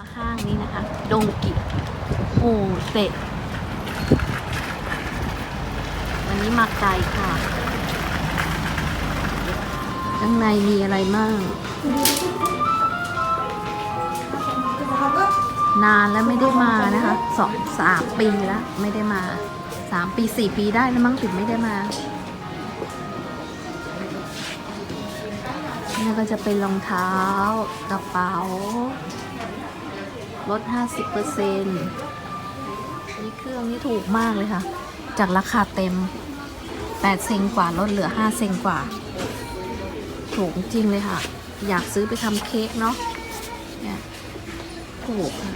มาห้างนี้นะคะ ดงกิโอเตะวันนี้มาไกลค่ะ ข้างในมีอะไรมั่ง นานแล้วไม่ได้มานะคะสองสามปีแล้วไม่ได้มาสามปีสี่ปีได้แล้วมั้งถึงไม่ได้มานี่ก็จะเป็นรองเท้ากระเป๋า ลด 50%นี่เครื่องนี่ถูกมากเลยค่ะ จากราคาเต็ม 8 เซนกว่าลดเหลือ 5 เซนกว่า ถูกจริงเลยค่ะ อยากซื้อไปทำเค้กเนาะเนี่ยถูกค่ะ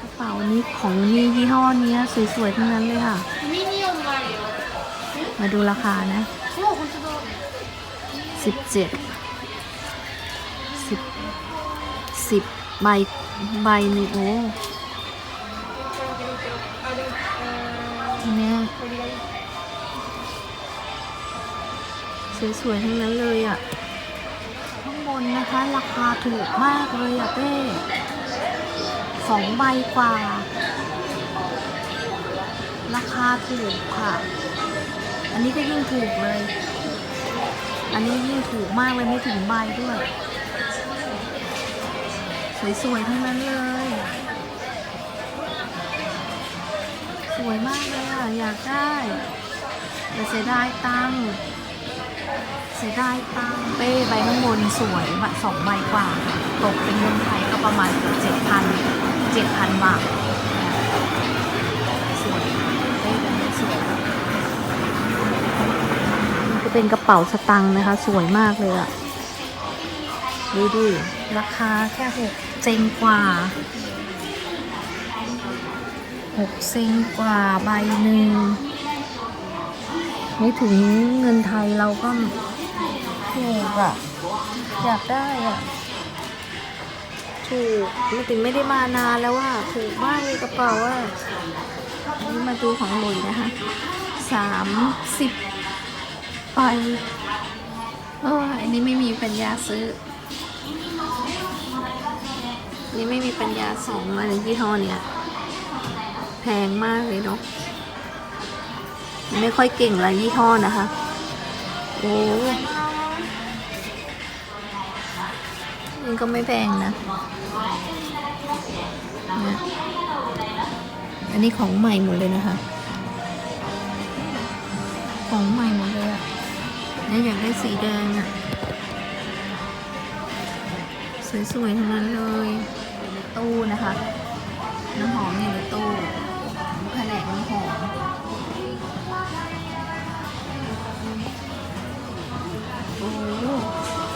กระเป๋านี้ของนี่ยี่ห้อนี้สวยๆทั้งนั้นเลยค่ะ มาดูราคานะ 17 10 10 ใบใบหนึ่งโอ้เนี่ยสวยๆทั้งนั้นเลยอะ ข้างบนนะคะ ราคาถูกมากเลยอะเป้สองใบกว่า ราคาถูกค่ะ อันนี้ก็ยิ่งถูกเลย อันนี้ยิ่งถูกมากเลยไม่ถึงใบด้วย สวยๆทั้งนั้นเลย สวยมากเลยอะ อยากได้แต่เสียดายตังเสียดายตังเป้ใบข้างบนสวยบะสองใบกว่า ตกเป็นเงินไทยก็ประมาณเจ็ดพันเจ็ดพันบาทสวยเป้แบบนี้สวยนี่ก็เป็นกระเป๋าสตังค์นะคะ สวยมากเลยอะ ดูดิ ราคาแค่หกเซงกว่าหกเซงกว่าใบหนึ่งไม่ถึงเงินไทยเราก็ถูกอะอยากได้อะถูกไม่ถึงไม่ได้มานานแล้วว่าถูกมากเลยกระเป๋าอะอันนี้มาดูของหลุยนะคะสามสิบไปเอออันนี้ไม่มีปัญญาซื้อ นี่ไม่มีปัญญาส่งมาในยี่ห้อเนี้ยแพงมากเลยเนาะไม่ค่อยเก่งหลายยี่ห้อนะคะ โอ้นี่ก็ไม่แพงนะ อันนี้ของใหม่หมดเลยนะคะ ของใหม่หมดเลยอะเนี่ยอยากได้สีแดงอะ สวยๆทั้งนั้นเลยอยู่ในตู้นะคะน้ำหอมอยู่ในตู้แผนกน้ำหอมโอ้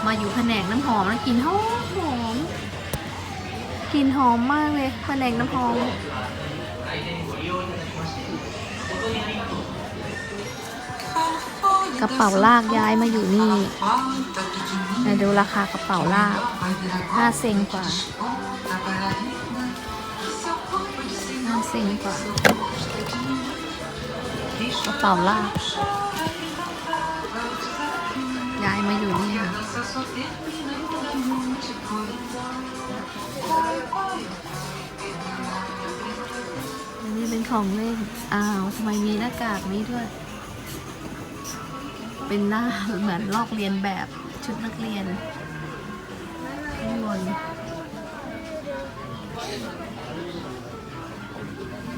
มาอยู่แผนกน้ำหอมแล้วกลินหอมหอมกลินหอมมากเลยแผนกน้ำหอมกระเป๋าลากย้ายมาอยู่นี่ ดูราคากระเป๋าลากห้าเซงกว่าห้าเซงกว่ากระเป๋าลากย้ายมาอยู่นี่ค่ะอันนี้เป็นของเล่น อ้าวทำไมมีหน้ากากนี้ด้วย เป็นหน้าเหมือนลอกเรียนแบบ ชุดนักเรียนข้างบน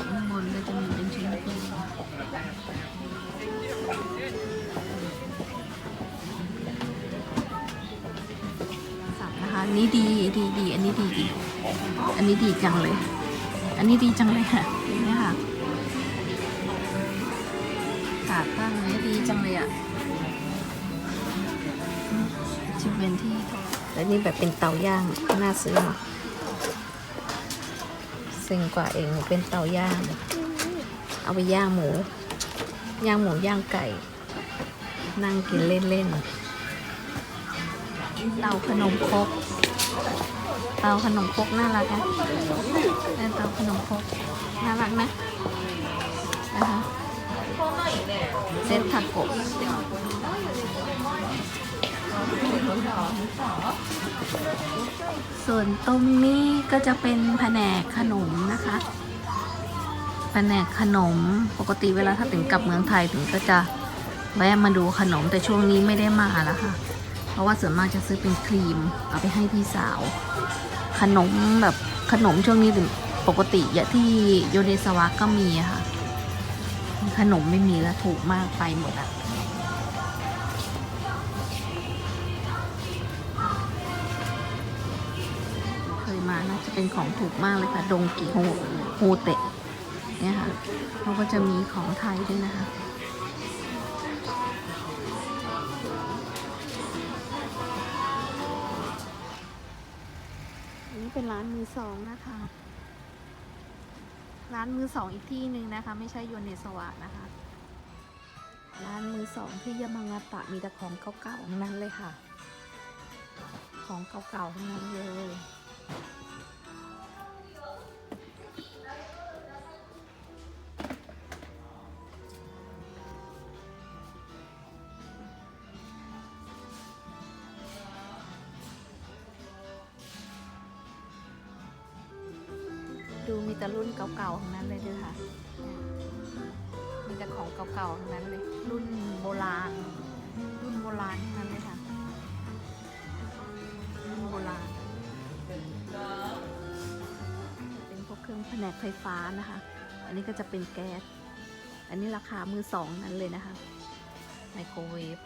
ข้างบนก็จะมีเป็นชุดนักเรียนสับนะคะอันนี้ดีดีดีอันนี้ดีดีอันนี้ดีจังเลย อันนี้ดีจังเลยค่ะ แล้วนี่แบบเป็นเตาย่าง น่าซื้อเนาะเซ็งกว่าเองเป็นเตาย่าง เอาไปย่างหมู ย่างหมูย่างไก่ นั่งกินเล่นๆ เตาขนมครกเตาขนมครกน่ารักนะเตาขนมครกน่ารักนะนะคะเซตทาโกะ ส่วนตรงนี้ก็จะเป็นแผนกขนมนะคะ แผนกขนมปกติเวลาถ้าถึงกลับเมืองไทยถึงก็จะแวะมาดูขนมแต่ช่วงนี้ไม่ได้มาแล้วค่ะ เพราะว่าส่วนมากจะซื้อเป็นครีมเอาไปให้พี่สาว ขนมแบบขนมช่วงนี้ถึงปกติย่างที่โยเนสวะก็มีค่ะ ขนมไม่มีแล้วถูกมากไปหมดอะ เป็นของถูกมากเลยค่ะ ดงกิโฮโฮเตะเนี่ยค่ะเขาก็จะมีของไทยด้วยนะคะนนี้เป็นร้านมือสองนะคะ ร้านมือสองอีกที่หนึ่งนะคะ ไม่ใช่โยเนสวะนะคะ ร้านมือสองที่ยามางาตะมีแต่ของเก่าๆทั้งนั้นเลยค่ะ ของเก่าๆทั้งนั้นเลย รุ่นเก่าๆทั้งนั้นเลยด้วยค่ะ มีแต่ของเก่าๆทั้งนั้นเลย รุ่นโบราณ รุ่นโบราณทั้งนั้นเลยค่ะ รุ่นโบราณ เป็นพวกเครื่องแผนกไฟฟ้านะคะ อันนี้ก็จะเป็นแก๊ส อันนี้ราคามือสองนั้นเลยนะคะ ไมโครเวฟ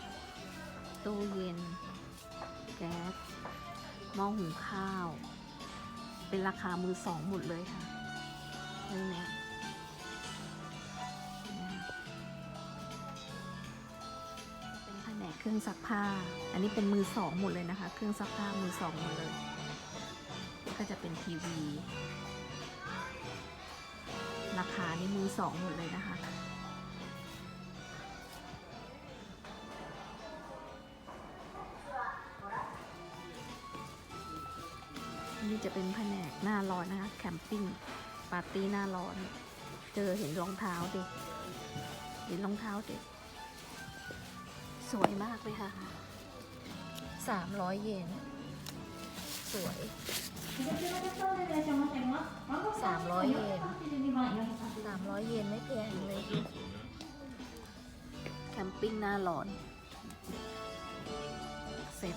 ตู้เย็น แก๊สหม้อหุงข้าว เป็นราคามือสองหมดเลยค่ะ เรื่องนี้เป็นแผนกเครื่องซักผ้า อันนี้เป็นมือสองหมดเลยนะคะ เครื่องซักผ้ามือสองหมดเลย ก็จะเป็นทีวี ราคานี่มือสองหมดเลยนะคะนี่จะเป็นแผนกหน้าร้อนนะคะ แคมปิ้ง ปาร์ตี้หน้าร้อน เจอเห็นรองเท้าเด็ก เห็นรองเท้าเด็ก สวยมากเลยค่ะสามร้อยเยน สวยสามร้อยเยนสามร้อยเยนไม่แพงเลย แคมปิ้งหน้าร้อน เสร็จ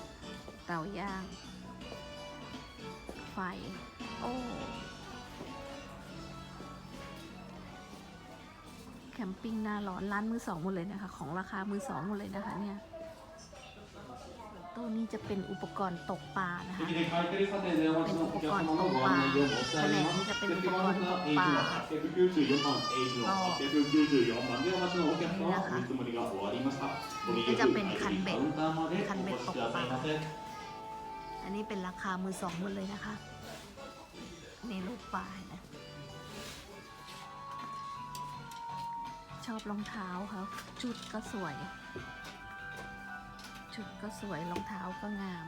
เตาย่าง ไฟ โอ้ แคมปิ้งหน้าร้อนร้านมือสองหมดเลยนะคะ ของราคามือสองหมดเลยนะคะเนี่ยตู้นี้จะเป็นอุปกรณ์ตกปลานะคะเป็นอุปกรณ์ตกปลาแผนนี้จะเป็นอุปกรณ์ตกปลานี่นะคะก็จะเป็นคันเบ็ดคันเบ็ดตกปลาอันนี้เป็นราคามือสองหมดเลยนะคะในรูปปลานะ ชอบรองเท้าครับชุดก็สวย ชุดก็สวยรองเท้าก็งาม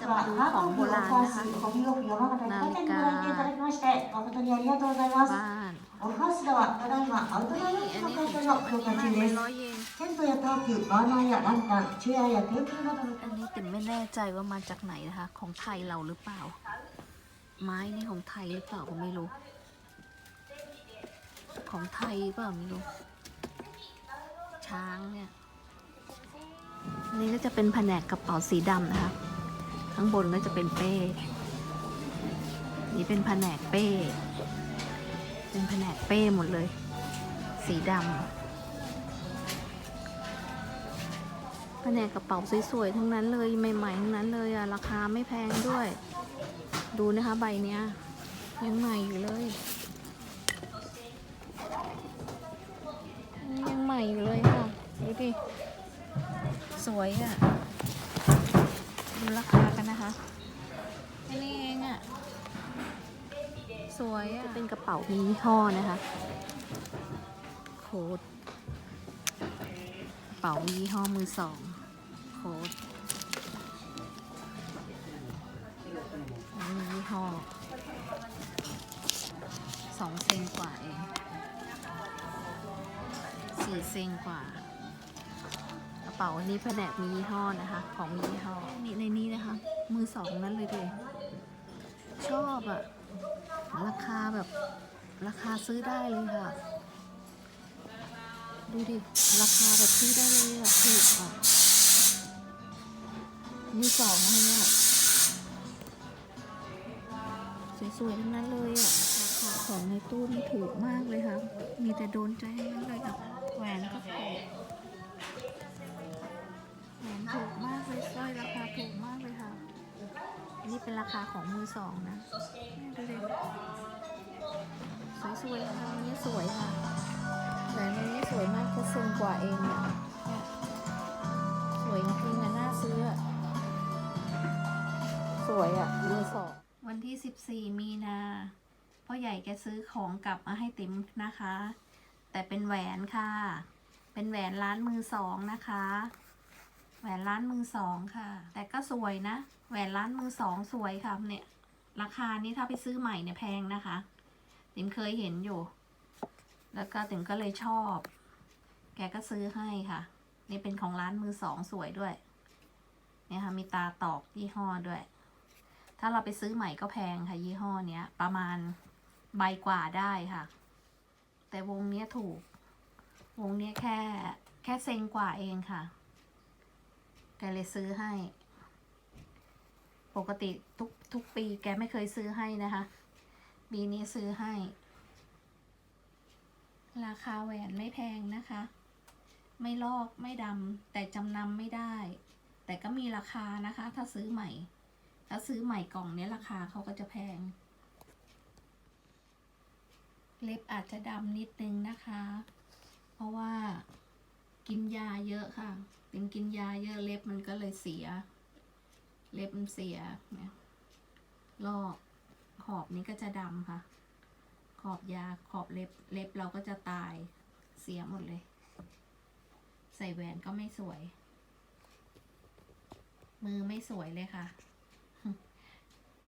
จะมาดูของโบราณนะคะนาฬิกา น オフハウスではただいまアウトドア用 นี่ 品 อัน の นี้ 開 ผม 催 ชอบ の อัน 強 นี้ 化 มาก 中 เลย です ร้อยเยน テントやタープ、バーナーやランタン、チェアやテーブルなどの อันนี้ติมไม่แน่ใจว่ามาจากไหนนะคะ ของไทยเราหรือเปล่า ไม้นี่ของไทยหรือเปล่าก็ไม่รู้ ของไทยเปล่าไม่รู้ ช้างเนี่ยอันนี้ก็จะเป็นแผนกกระเป๋าสีดำนะคะ ข้างบนก็จะเป็นเป้ นี่เป็นแผนกเป้ เป็นแผนกเป้หมดเลย สีดำแผนกกระเป๋าสวยๆทั้งนั้นเลยใหม่ๆทั้งนั้นเลยอะราคาไม่แพงด้วย ดูนะคะใบเนี้ยยังใหม่อยู่เลยยังใหม่อยู่เลยค่ะดูดิสวยอะดูราคากันนะคะแค่นี้เองอะ สวยอะเป็นกระเป๋ามียี่ห้อนะคะโค้ดกระเป๋ายี่ห้อมือสองโค้ดอันนี้ยี่ห้อองเซงกว่าเองสี่เซงกว่ากระเป๋าอันนี้แผนกมียี่ห้อนะคะ ของมียี่ห้อนี่ในนี้นะคะ มือสองนั้นเลยเลยชอบอะ ราคาแบบราคาซื้อได้เลยค่ะ ดูดิ ราคาแบบซื้อได้เลยอะถูกอะมือสองนะคะเนี่ยสวยๆทั้งนั้นเลยอะราคาของในตู้นี่ถูกมากเลยค่ะ มีแต่โดนใจทั้งนั้นเลยอะแหวนก็ถูกแหวนถูกมากเลยสร้อยราคาถูกมากเลยค่ะ อันนี้เป็นราคาของมือสองนะดูดิสวยๆอันนี้สวยค่ะแหวนอันนี้สวยมากแค่เซนกว่าเองอะเนี่ยสวยจริงๆอะน่าซื้อ สวยอะมือสองวันที่ 14 มีนาพ่อใหญ่แกซื้อของกลับมาให้ติ๋มนะคะ แต่เป็นแหวนค่ะ เป็นแหวนร้านมือสองนะคะ หวนร้านมือสองค่ะ แต่ก็สวยนะ แหวนร้านมือสองสวยค่ะเนี่ย ราคานี้ถ้าไปซื้อใหม่เนี่ยแพงนะคะติ๋มเคยเห็นอยู่ แล้วก็ติ๋มก็เลยชอบ แกก็ซื้อให้ค่ะ นี่เป็นของร้านมือสองสวยด้วย เนี่ยค่ะมีตาตอกยี่ห้อด้วย ถ้าเราไปซื้อใหม่ก็แพงค่ะยี่ห้อเนี้ย ประมาณใบกว่าได้ค่ะ แต่วงเนี้ยถูก วงเนี้ยแค่แค่เซงกว่าเองค่ะ แกเลยซื้อให้ ปกติทุกทุกปีแกไม่เคยซื้อให้นะคะ ปีนี้ซื้อให้ ราคาแหวนไม่แพงนะคะ ไม่ลอกไม่ดำแต่จำนำไม่ได้ แต่ก็มีราคานะคะ ถ้าซื้อใหม่ ถ้าซื้อใหม่กล่องนี้ราคาเขาก็จะแพง เล็บอาจจะดำนิดนึงนะคะ เพราะว่ากินยาเยอะค่ะ เป็น กินยาเยอะเล็บมันก็เลยเสีย เล็บมันเสียเนี่ยลอกขอบนี้ก็จะดำค่ะ ขอบยาขอบเล็บเล็บเราก็จะตายเสียหมดเลย ใส่แหวนก็ไม่สวย มือไม่สวยเลยค่ะ